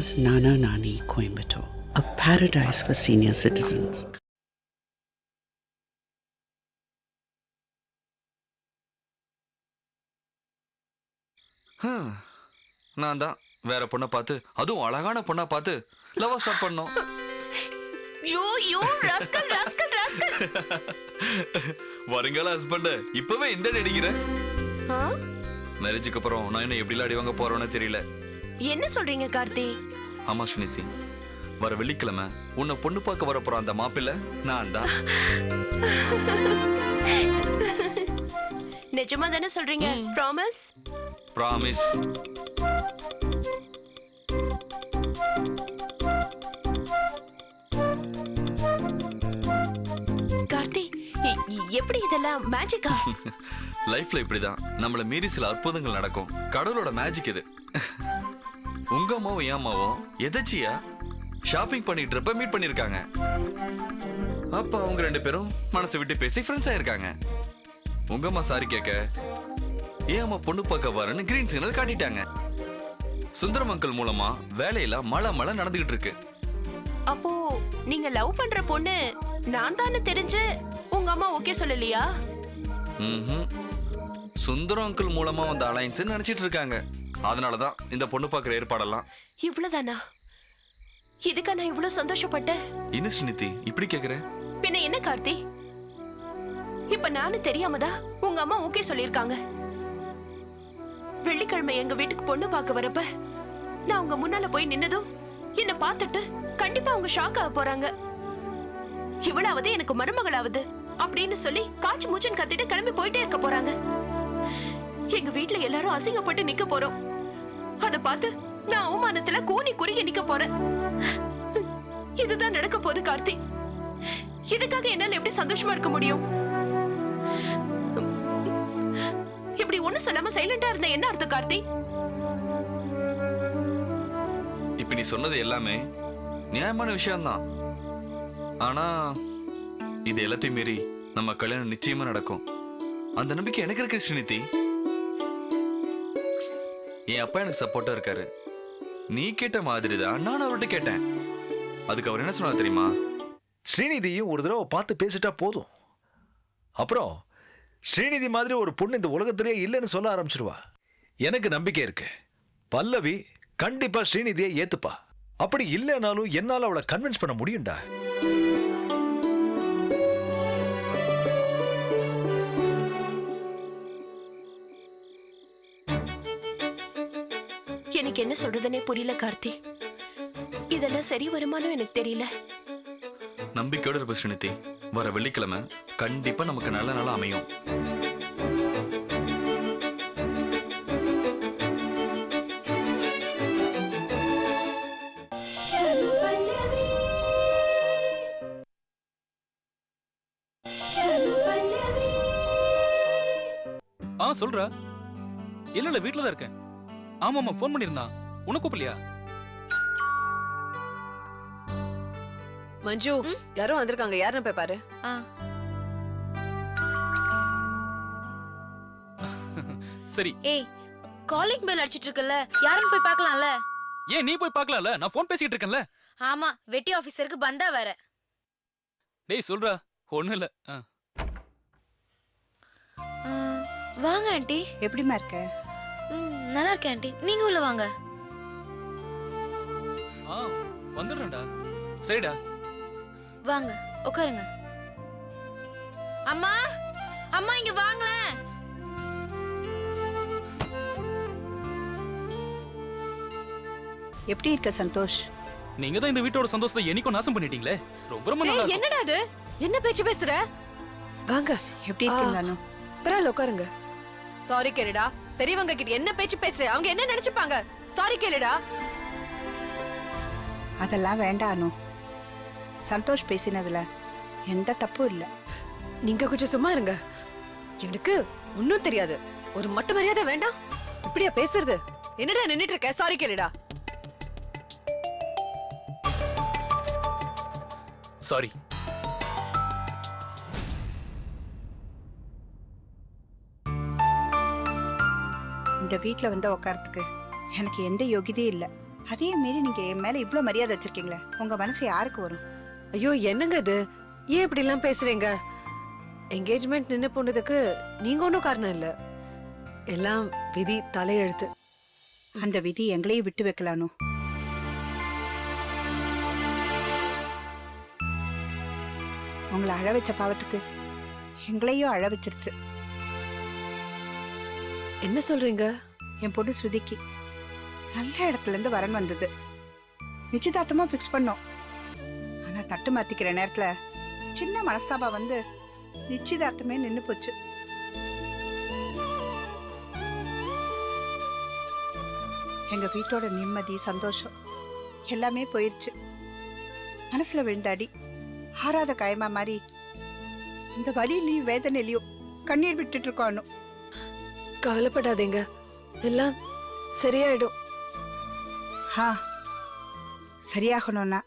Mama's Nana Nani Coimbatore, a paradise for senior citizens. ஹம். நான் தான் வேற பொண்ணை பார்த்து அதுவும் அழகான பொண்ணா பார்த்து லவ் ஸ்டார்ட் பண்ணோம் yo yo rascal rascal rascal வருங்கால ஹஸ்பண்ட் இப்பவே இந்த அடிக்கிற ஆ? மேரேஜுக்கு அப்புறம் நான் இன்னும் எப்படிலாம் அடி வாங்க போறோன்னு தெரியல என்ன சொல்றீங்க கார்த்தி? ஆமா சுனிதி. வர வெள்ளிக்கிழமை உன்னை பொண்ணு பார்க்க வர போற அந்த மாப்பிள்ளை. நான் தான். நிஜமா தானே சொல்றீங்க? ப்ராமிஸ் ப்ராமிஸ் கார்த்தி எப்படி இதெல்லாம் மேஜிக்கா லைஃப்ல இப்படிதான். நம்மள மீறி சில அற்புதங்கள் நடக்கும். கடவுளோட மேஜிக் இது. உங்க அம்மாவும் என் அம்மாவும் எதாச்சியா? ஷாப்பிங் பண்ணிட்டு இருப்ப மீட் பண்ணிருக்காங்க. அப்ப அவங்க ரெண்டு பேரும் மனசு விட்டு பேசி ஃப்ரெண்ட்ஸ் ஆயிருக்காங்க. உங்க அம்மா சாரி கேட்க ஏன் அம்மா பொண்ணு பார்க்க வரேன்னு கிரீன் சிக்னல் காட்டிட்டாங்க. சுந்தரம் அங்கிள் மூலமா வேலையில மழை மழை நடந்துகிட்டு இருக்கு. அப்போ நீங்க லவ் பண்ற பொண்ணு நான் தானே தெரிஞ்சு உங்க அம்மா ஓகே சொல்லலையா? ம்ஹும். சுந்தரம் அங்கிள் மூலமா வந்த அலைன்ஸ் நினைச்சிட்டு இருக்காங்க. அதனாலதான் இந்த பொண்ணு பார்க்குற ஏற்பாடெல்லாம். இவ்வளவுதானா? இதுக்கா நான் இவ்வளவு சந்தோஷப்பட்டேன்? என்ன சுனிதி இப்படி கேக்குற? பின்ன என்ன கார்த்தி? இப்ப நானும் தெரியாமதா உங்க அம்மா ஓகே சொல்லிருக்காங்க வெள்ளிக்கிழமை எங்க வீட்டுக்கு பொண்ணு பார்க்க வரப்ப நான் உங்க முன்னால போய் நின்னதும் என்ன பார்த்துட்டு கண்டிப்பா அவங்க ஷாக் ஆக போறாங்க. இவளாவது எனக்கு மருமகளாவது அப்படின்னு சொல்லி காய்ச்சி மூச்சுன்னு கத்திட்டு கிளம்பி போயிட்டே இருக்க போறாங்க. எங்க வீட்ல எல்லாரும் அசிங்கப்பட்டு நிக்க போறோம். அத பார்த்து நான் அவமானத்துல கூனி குறுகி நிக்க போறேன். இதுதான் நடக்க போகுது கார்த்தி. இதுக்காக என்னால எப்படி சந்தோஷமா இருக்க முடியும்? இப்படி ஒண்ணு சொல்லாம சைலண்டா இருந்த என்ன அர்த்தம் கார்த்தி? இப்ப நீ சொன்னது எல்லாமே நியாயமான விஷயம்தான். ஆனா இது எல்லாத்தையும் மீறி நம்ம கல்யாணம் நிச்சயமா நடக்கும். அந்த நம்பிக்கை எனக்கு இருக்கு ஸ்ரீநிதி. என் அப்பா எனக்கு சப்போர்ட்டா இருக்காரு. நீ கேட்ட மாதிரி தான் நான் அவர்கிட்ட கேட்டேன். அதுக்கு அவர் என்ன சொன்னார் தெரியுமா? ஸ்ரீநிதியும் ஒரு தடவை பார்த்து பேசிட்டா போதும். அப்புறம் ஸ்ரீநிதி மாதிரி ஒரு பொண்ணு இந்த உலகத்திலேயே இல்லைன்னு சொல்ல ஆரம்பிச்சிருவா. எனக்கு நம்பிக்கை இருக்கு. பல்லவி கண்டிப்பா ஸ்ரீநிதியை ஏத்துப்பா. அப்படி இல்லைனாலும் என்னால அவளை கன்வின்ஸ் பண்ண முடியும்டா. என்ன சொல்றதுனே புரியல கார்த்தி. இதெல்லாம் சரி வருமானம் எனக்கு தெரியல. நம்பிக்கையோட இருப்ப சுனிதி வர வெள்ளிக்கிழமை கண்டிப்பா நமக்கு நல்ல நாளா அமையும். ஆ சொல்றா. இல்ல இல்ல வீட்ல தான் இருக்கேன். ஆமாமா ஃபோன் பண்ணிருந்தான் உனக்கு கூப்பிடலையா? மஞ்சு யாரோ வந்திருக்காங்க. யாருன்னு போய் பாரு. சரி. ஏய் காலிங் பெல் அடிச்சிட்டு இருக்கல யாருன்னு போய் பார்க்கலாம்ல? ஏன் நீ போய் பார்க்கலாம்ல? நான் ஃபோன் பேசிக்கிட்டு இருக்கேன்ல. ஆமா வெட்டி ஆபீசருக்கு பந்தா வேற. டேய் சொல்றா. ஒண்ணும் இல்ல. வாங்க ஆண்டி. எப்படிம்மா இருக்க? நல்லா இருக்கேன் ஆண்டி. நீங்க உள்ள வாங்க. ஆ வந்துடுறேன்டா. சரிடா. வாங்க உட்காருங்க. அம்மா அம்மா இங்க வாங்களேன் எப்படி இருக்க சந்தோஷ்? நீங்க தான் இந்த வீட்டோட சந்தோஷத்தை என்னைக்கும் நாசம் பண்ணிட்டீங்களே? ரொம்ப ரொம்ப நல்லா. என்னடா அது? என்ன பேச்சு பேசுற? வாங்க. எப்படி இருக்கீங்க அனு? பரவாயில்ல உட்காருங்க. சாரி கேளுடா. பெரியவங்க கிட்ட என்ன பேச்சு பேசுற? அவங்க என்ன நினைச்சுப்பாங்க? சாரி கேளுடா. அதெல்லாம் வேண்டாம் அனு சந்தோஷ் பேசினதுல எந்த தப்பும் இல்லை. நீங்க கொஞ்சம் சும்மா இருங்க. எனக்கு ஒன்னும் தெரியாது. ஒரு மட்டு மரியாதை வேண்டாம். இப்படியா பேசுறது? என்னடா நின்னுட்டு இருக்க? சாரி கேளுடா. சாரி இந்த வீட்டில் வந்து உட்காரத்துக்கு எனக்கு எந்த யோகிதையும் இல்லை. அதையும் மீறி நீங்க என் மேல இவ்ளோ மரியாதை வச்சிருக்கீங்களே உங்க மனசு யாருக்கு வரும்? ஐயோ என்னங்க இது? ஏன் இப்படி எல்லாம் பேசுறீங்க? என்கேஜ்மெண்ட் நின்னு போனதுக்கு நீங்க ஒன்றும் காரணம் இல்ல. எல்லாம் விதி தலையெழுத்து. அந்த விதி எங்களையும் விட்டு வைக்கலானோ? உங்களை அழ வச்ச பாவத்துக்கு எங்களையும் அழ வச்சிருச்சு. என்ன சொல்றீங்க? என் பொண்ணு ஸ்ருதிக்கு. நல்ல இடத்துல இருந்து வரன் வந்தது. நிச்சயதார்த்தமா ஃபிக்ஸ் பண்ணோம். ஆனா தட்டு மாத்திக்கிற நேரத்துல சின்ன மனஸ்தாபம் வந்து நிச்சயதார்த்தமே நின்னு போச்சு. எங்க வீட்டோட நிம்மதி சந்தோஷம் எல்லாமே போயிருச்சு. மனசுல விழுந்தாடி. ஆறாத காயமா மாதிரி இந்த வழியிலையும் வேதனையிலையும் கண்ணீர் விட்டுட்டு இருக்கோம் கவலைப்படாதீங்க. எல்லாம் சரியாயிடும். ஆ சரியாகணும்னா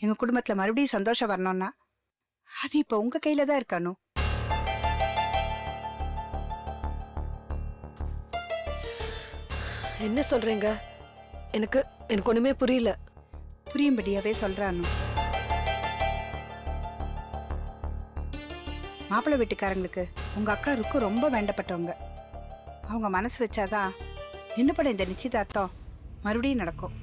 எங்க குடும்பத்துல மறுபடியும் சந்தோஷம் வரணும்னா அது இப்ப உங்க கையில தான் இருக்கானோ. என்ன சொல்றீங்க? எனக்கு எனக்கு ஒண்ணுமே புரியல. புரியும்படியாவே சொல்றானோ. மாப்பிள்ளை வீட்டுக்காரங்களுக்கு உங்க அக்கா ருக்கு ரொம்ப வேண்டப்பட்டவங்க. அவங்க மனசு வச்சாதான் நின்னுபட இந்த நிச்சயதார்த்தம். மறுபடியும் நடக்கும்.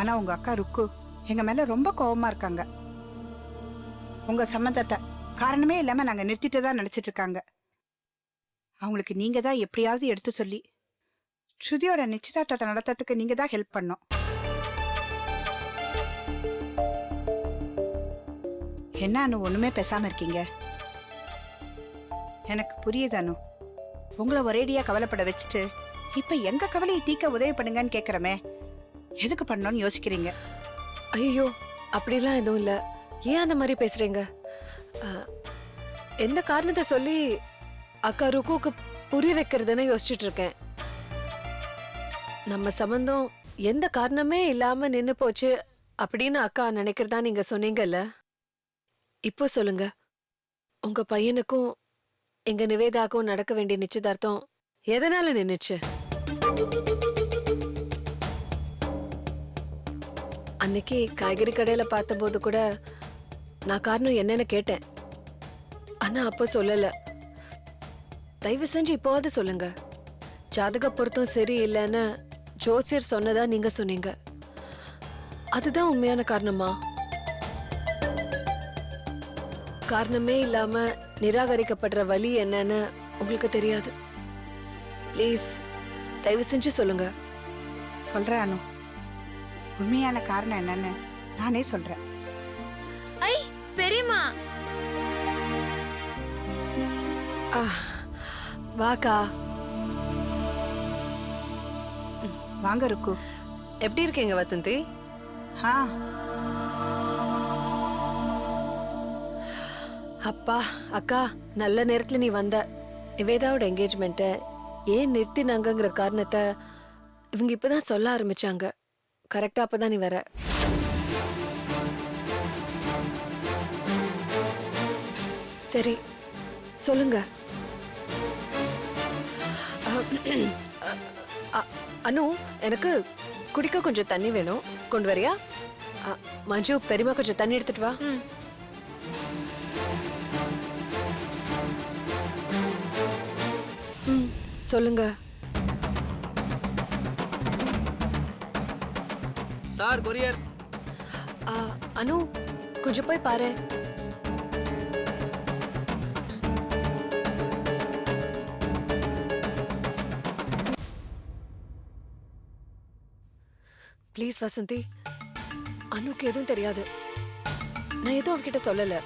ஆனா உங்க அக்கா ருக்கு எங்க மேல ரொம்ப கோபமா இருக்காங்க. உங்க சம்மந்தத்தை காரணமே இல்லாம நாங்க நிறுத்திட்டு தான் நினைச்சிட்டு இருக்காங்க. அவங்களுக்கு நீங்க தான் எப்படியாவது எடுத்து சொல்லி ஸ்ருதியோட நிச்சயதார்த்தத்தை நடத்துறதுக்கு நீங்க தான் ஹெல்ப் பண்ணோம். என்ன அனு ஒண்ணுமே பேசாம இருக்கீங்க? எனக்கு புரியுது அனு. உங்களை ஒரேடியா கவலைப்பட வச்சுட்டு இப்ப எங்க கவலையை தீக்க உதவி பண்ணுங்கன்னு கேக்குறமே. எதுக்கு பண்ணோம்னு யோசிக்கிறீங்க? ஐயோ அப்படிலாம் எதுவும் இல்ல. ஏன் அந்த மாதிரி பேசுறீங்க? எந்த காரணத்தை சொல்லி அக்கா ருக்குக்கு புரிய வைக்கிறதுன்னு யோசிச்சுட்டு இருக்கேன். நம்ம சம்பந்தம் எந்த காரணமே இல்லாம நின்னு போச்சு அப்படின்னு அக்கா நினைக்கிறதா நீங்க சொன்னீங்கல்ல? இப்போ சொல்லுங்க. உங்க பையனுக்கும் எங்க நிவேதாக்கும் நடக்க வேண்டிய நிச்சயதார்த்தம் எதனால நின்னுச்சு? அன்னைக்கு காய்கறி கடையில பார்த்தபோது கூட நான் காரணம் என்னன்னு கேட்டேன். ஆனா அப்போ சொல்லல. தயவு செஞ்சு இப்போவாது சொல்லுங்க. ஜாதக பொருத்தம் சரி இல்லைன்னு ஜோசியர் சொன்னதா நீங்க சொன்னீங்க. அதுதான் உண்மையான காரணமா? காரணமே இல்லாம நிராகரிக்கப்படுற வழி என்னன்னு உங்களுக்கு தெரியாது. ப்ளீஸ் தயவு செஞ்சு சொல்லுங்க. சொல்றேன் அனு. உண்மையான காரணம் என்னன்னு நானே சொல்றேன். ஐ பெரியம்மா. ஆ, வாக்கா வாங்க ருக்கு. எப்படி இருக்கீங்க வசந்தி? ஆ அப்பா அக்கா நல்ல நேரத்துல நீ வந்த. நிவேதாவோட என்கேஜ்மெண்ட்டை ஏன் நிறுத்தினாங்கங்கிற காரணத்தை இவங்க இப்பதான் சொல்ல ஆரம்பிச்சாங்க. கரெக்டா அப்பதான் நீ வர. சரி சொல்லுங்க. அ- அனு எனக்கு குடிக்க கொஞ்சம் தண்ணி வேணும். கொண்டு வரியா? மஞ்சு பெரியமா கொஞ்சம் தண்ணி எடுத்துட்டு வா. சொல்லுங்க. Sir courier. அனு கொஞ்சம் போய் பாரு. ப்ளீஸ் வசந்தி அனுக்கு எதுவும் தெரியாது. நான் எதுவும் அவகிட்ட சொல்லல.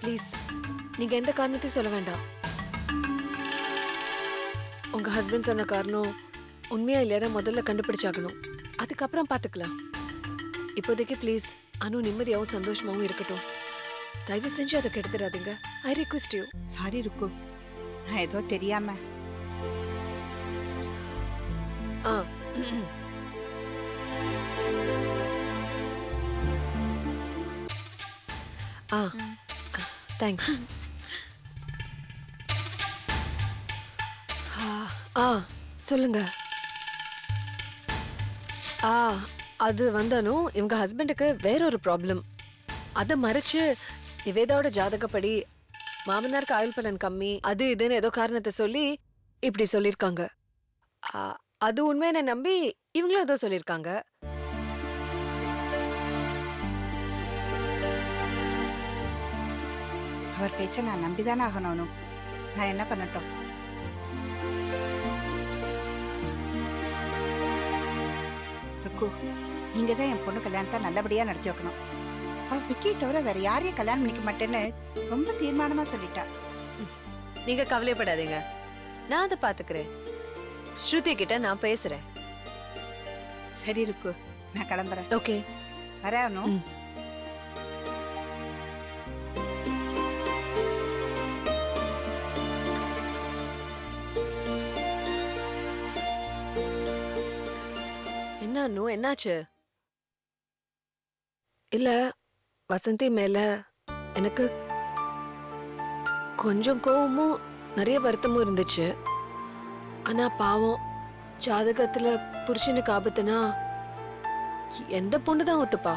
ப்ளீஸ் நீங்க எந்த காரணத்தையும் சொல்ல வேண்டாம். உங்க ஹஸ்பண்ட் சொன்ன காரணம் உண்மையா இல்லையா முதல்ல கண்டுபிடிச்சாகணும். அதுக்கப்புறம் பார்த்துக்கலாம் இப்போதைக்கு ப்ளீஸ் அனு நிம்மதியாகவும் சந்தோஷமாகவும் இருக்கட்டும். தயவு செஞ்சு அதை கெடுத்துடாதீங்க. ஐ ரிக்வெஸ்ட் யூ சாரி ருக்கு. நான் ஏதோ தெரியாம. ஆ. ஆ. தேங்க்ஸ் ஆ சொல்லுங்க. ஆ அது வந்தானு இவங்க ஹஸ்பண்டுக்கு வேற ஒரு ப்ராப்ளம். அதை மறைச்சு நிவேதாவோட ஜாதகப்படி மாமனாருக்கு ஆயுள் பலன் கம்மி அது இதுன்னு ஏதோ காரணத்தை சொல்லி இப்படி சொல்லியிருக்காங்க ஆ, அது உண்மையை நம்பி இவங்களும் ஏதோ சொல்லியிருக்காங்க அவர் பேச்சை நான் நம்பிதானே ஆகணும். நான் என்ன பண்ணட்டும்? ருக்கு நீங்க தான் என் பொண்ணு கல்யாணத்தை நல்லபடியா நடத்தி வைக்கணும். அவ விக்கி தவிர வேற யாரையும் கல்யாணம் பண்ணிக்க மாட்டேன்னு ரொம்ப தீர்மானமா சொல்லிட்டா. நீங்க கவலைப்படாதீங்க நான் அதை பாத்துக்கிறேன். ஸ்ருதி கிட்ட நான் பேசுறேன். சரி ருக்கு நான் கிளம்புறேன். ஓகே. வரேன் என்னாச்சு? இல்ல வசந்தி மேல எனக்கு கொஞ்சம் கோவமும் நிறைய வருத்தமும் இருந்துச்சு. ஆனா பாவம் ஜாதகத்துல புருஷனுக்கு ஆபத்துனா எந்த பொண்ணு தான் ஒத்துப்பா?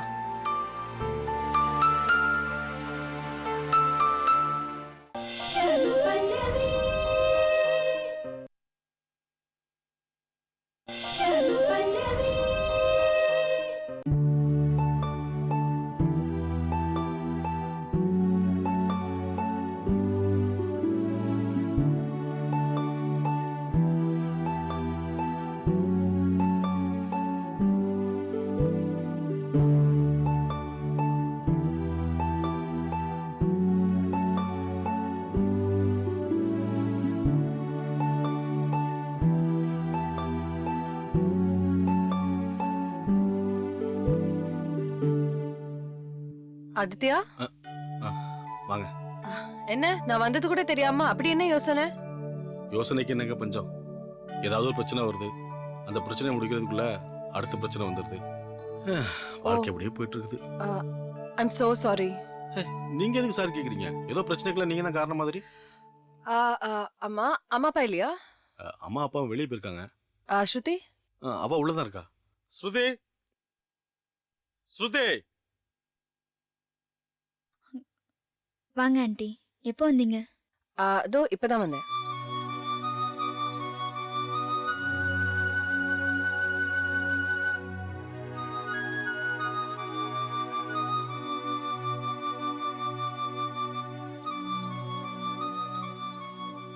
ஆதித்யா? வாங்க. என்ன? நான் வந்தது கூட தெரியாம அப்படி என்ன யோசனை? யோசனைக்கு என்னங்க பஞ்சம்? ஏதாவது ஒரு பிரச்சனை வருது. அந்த பிரச்சனையை முடிக்கிறதுக்குள்ள அடுத்த பிரச்சனை வந்துடுது அஹ், வாழ்க்கை அப்படியே போயிட்டு இருக்குது ஐம் சோ சாரி நீங்க எதுக்கு சார் கேக்குறீங்க? ஏதோ பிரச்சனைக்குள்ள நீங்க தான் காரணம் மாதிரி. அம்மா அம்மா அப்பா இல்லையா? அம்மா அப்பாவும் வெளியே போயிருக்காங்க. ஸ்ருதி? அவ உள்ளதான் இருக்கா? ஸ்ருதி? ஸ்ருதி! வாங்க ஆண்டி. எப்போ வந்தீங்க? இதோ இப்பதான் வந்தேன்.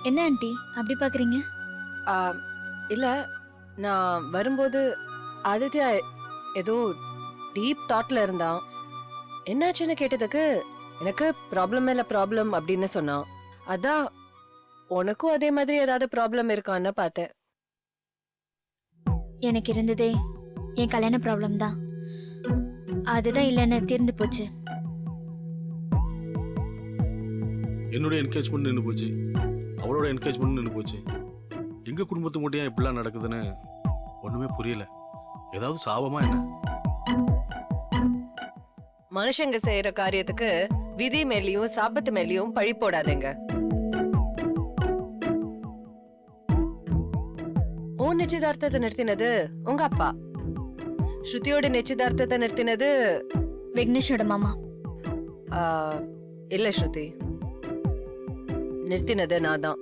என்ன ஆண்டி? அப்படி பாக்குறீங்க? இல்ல நான் வரும்போது ஆதித்யா ஏதோ டீப் தாட்ல இருந்தான். என்னாச்சுன்னு கேட்டதுக்கு எனக்கு ப்ராப்ளம் மேல ப்ராப்ளம் அப்படின்னு சொன்னான். அதான் உனக்கும் அதே மாதிரி ஏதாவது ப்ராப்ளம் இருக்கான்னு பார்த்தேன். எனக்கு இருந்ததே என் கல்யாண ப்ராப்ளம் தான். அதுதான் இல்லைன்னு தீர்ந்து போச்சு. என்னுடைய என்கேஜ்மெண்ட் நின்று போச்சு. அவளோட என்கேஜ்மெண்ட் நின்று போச்சு. எங்க குடும்பத்து மட்டும் ஏன் இப்படிலாம் நடக்குதுன்னு ஒண்ணுமே புரியல. ஏதாவது சாபமா என்ன? மனுஷங்க செய்யற காரியத்துக்கு விதி மேலயும் சாபத்து மேலயும் பழி போடாதீங்க. உன் நிச்சயதார்த்தத்தை நிறுத்தினது உங்க அப்பா. ஸ்ருதியோட நிச்சயதார்த்தத்தை நிறுத்தினது விக்னேஷோட மாமா. ஆ, இல்ல ஸ்ருதி. நிறுத்தினது நான் தான்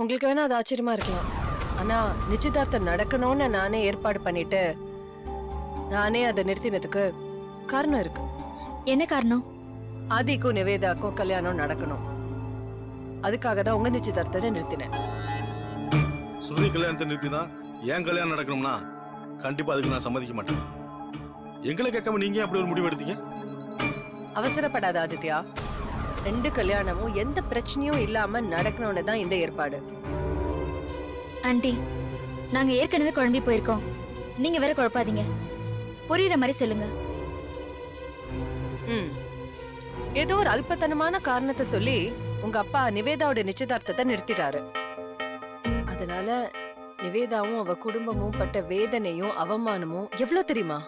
உங்களுக்கு வேணா அது ஆச்சரியமா இருக்கலாம். ஆனா நிச்சயதார்த்தம் நடக்கணும்னு நானே ஏற்பாடு பண்ணிட்டு நானே அதை நிறுத்தினதுக்கு காரணம் இருக்கு. என்ன காரணம்? ஆதிக்கும் நிவேதாக்கும் கல்யாணம் நடக்கணும். அதுக்காக தான் உங்க நிச்சயதார்த்தத்தை நிறுத்தினேன். ஸ்ருதி கல்யாணத்தை நிறுத்தினா ஏன் கல்யாணம் நடக்கணும்னா கண்டிப்பா அதுக்கு நான் சம்மதிக்க மாட்டேன். எங்களை கேட்காம நீங்க ஏன் அப்படி ஒரு முடிவு எடுத்தீங்க? அவசரப்படாத ஆதித்யா. ரெண்டு கல்யாணமும் எந்த பிரச்சனையும் இல்லாம நடக்கணும்னு தான் இந்த ஏற்பாடு. ஆண்டி நாங்க ஏற்கனவே குழம்பி போயிருக்கோம். நீங்க வேற குழப்பாதீங்க. புரியுற மாதிரி சொல்லுங்க. ம். ஏதோ ஒரு அல்பத்தனமான காரணத்தை சொல்லி உங்க அப்பா நிவேதாவோட நிச்சயதார்த்தத்தை நிறுத்திட்டாரு. அதனால நிவேதாவும் அவ குடும்பமும் பட்ட வேதனையும் அவமானமும் எவ்வளவு தெரியுமா?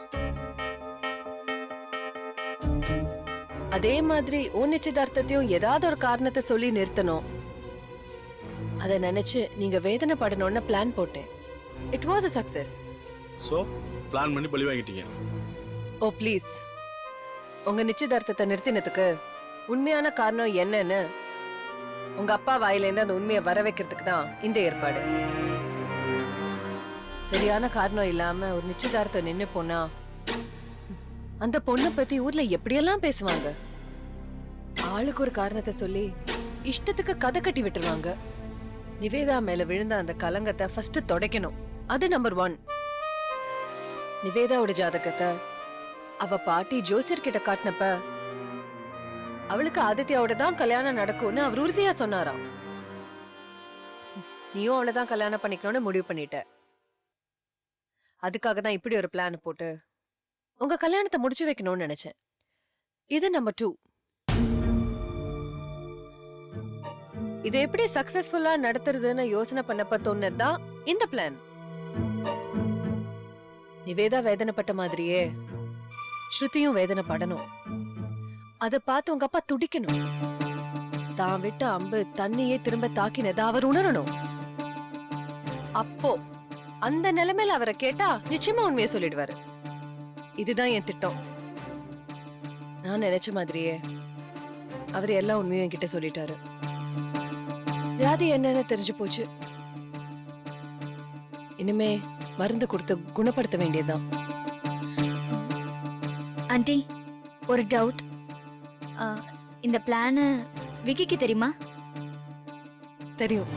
அதே மாதிரி உன் நிச்சயதார்த்தத்தையும் ஏதாவது ஒரு காரணத்தை சொல்லி நிறுத்தணும். அத நினைச்சு நீங்க வேதனைப்படணும்னு பிளான் போட்டேன். It was a success so plan பண்ணி பழி வாங்கிட்டீங்க ஓ ப்ளீஸ் உங்க நிச்சயதார்த்தத்தை நிறுத்தினதுக்கு உண்மையான காரணம் என்னன்னு உங்க அப்பா வாயிலேருந்து அந்த உண்மையை வர வைக்கிறதுக்கு தான் இந்த ஏற்பாடு. சரியான காரணம் இல்லாம ஒரு நிச்சயதார்த்தம் நின்னு போனா அந்த பொண்ணை பத்தி ஊர்ல எப்படியெல்லாம் பேசுவாங்க? ஆளுக்கு ஒரு காரணத்தை சொல்லி இஷ்டத்துக்கு கதை கட்டி விட்டுருவாங்க. நிவேதா மேல விழுந்த அந்த கலங்கத்தை ஃபர்ஸ்ட் தொடக்கணும். அது நம்பர் ஒன் நிவேதாவோட ஜாதகத்தை அவ பாட்டி ஜோசியர் கிட்ட காட்டினப்ப அவளுக்கு ஆதித்யாவோட தான் கல்யாணம் நடக்கும்னு அவர் உறுதியா சொன்னாராம். நீயும் அவளை தான் கல்யாணம் பண்ணிக்கணும்னு முடிவு பண்ணிட்ட. அதுக்காக தான் இப்படி ஒரு பிளான் போட்டு உங்க கல்யாணத்தை முடிச்சு வைக்கணும்னு நினைச்சேன். இது நம்பர் டூ இது எப்படி சக்சஸ்ஃபுல்லா நடத்துறதுன்னு யோசனை பண்ணப்ப தோணுதான் இந்த பிளான் நிவேதா வேதனைப்பட்ட மாதிரியே ஸ்ருதியும் வேதனை படணும் அத பார்த்து உங்க அப்பா துடிக்கணும். தான் விட்ட அம்பு தண்ணியே திரும்ப தாக்கினதை அவர் உணரணும். அப்போ அந்த நிலைமையில அவரை கேட்டா நிச்சயமா உண்மையை சொல்லிடுவாரு. இதுதான் என் திட்டம். நான் நினைச்ச மாதிரியே அவர் எல்லா உண்மையும் என்கிட்ட சொல்லிட்டாரு. வியாதி என்னன்னு தெரிஞ்சு போச்சு. இனிமே மருந்து கொடுத்து குணப்படுத்த வேண்டியதுதான். ஆண்டி ஒரு டவுட் இந்த பிளானு விக்கிக்கு தெரியுமா? தெரியும்.